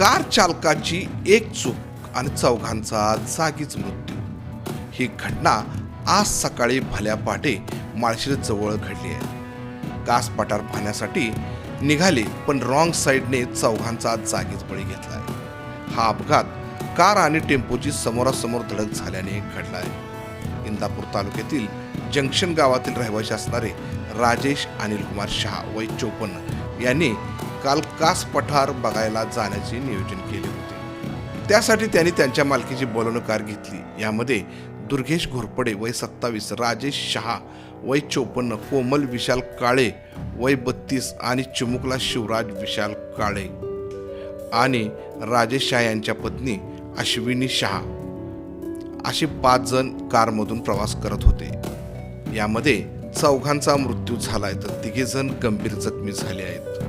Car चालकाची एक चूक आणि चौघांचा जागीच मृत्यू. ही घटना आज सकाळी भल्या पहाटे माळशिरस जवळ घडली आहे. कास पठार पाहण्यासाठी निघाले पण रॉंग साईडने चौघांचा जागीच बळी घेतलाय. हा अपघात कार आणि टेम्पोची समोरासमोर धडक झाल्याने घडला आहे इंदापूर तालुक्यातील जंक्शन गावातील रहिवासी असणारे राजेश अनिल कुमार शहा वय चोपन्न यांनी काल कास पठार बघायला जाण्याचे नियोजन केले होते. त्यासाठी त्यांनी त्यांच्या मालकीची बोलवणं कार घेतली. यामध्ये दुर्गेश घोरपडे वय सत्तावीस राजेश शहा वय चोपन्न कोमल विशाल काळे वय बत्तीस आणि चिमुकला शिवराज विशाल काळे आणि राजेश शहा यांच्या पत्नी अश्विनी शहा असे पाच जण कारमधून प्रवास करत होते. यामध्ये चौघांचा मृत्यू झालाय तर तिघे जण गंभीर जखमी झाले आहेत.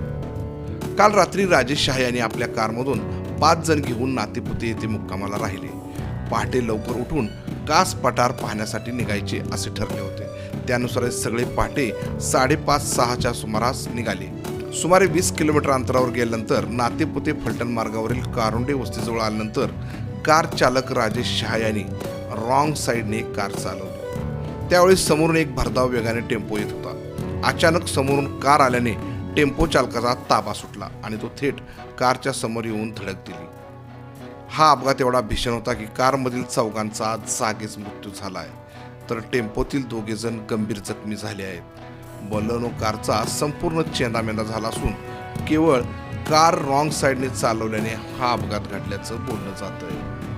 काल रात्री राजेश शहा यांनी आपल्या कारमधून पाच जण घेऊन नातेपुते येथे मुक्कामाला राहिले. पहाटे लवकर उठून कास पठार पाहण्यासाठी निघायचे असे ठरले होते. त्यानुसार सगळे पहाटे साडेपाच सहाच्या सुमारास निघाले. सुमारे वीस किलोमीटर अंतरावर गेल्यानंतर नातेपुते फलटण मार्गावरील कारुंडे वस्तीजवळ आल्यानंतर कार चालक राजेश शहा यांनी रॉंग साईडने कार चालवली. त्यावेळी समोरून एक भरधाव वेगाने टेम्पो येत होता. अचानक समोरून कार आल्याने टेम्पो चालकाचा ताबा सुटला आणि तो थेट कारच्या समोर येऊन धडक दिली. हा अपघात एवढा भीषण होता की कारमधील चौघांचा जागीच मृत्यू झाला आहे तर टेम्पोतील दोघे जण गंभीर जखमी झाले आहेत. बलनो कारचा संपूर्ण चेंदामेंदा झाला असून केवळ कार रॉंग साईडने चालवल्याने हा अपघात घडल्याचं बोललं जात आहे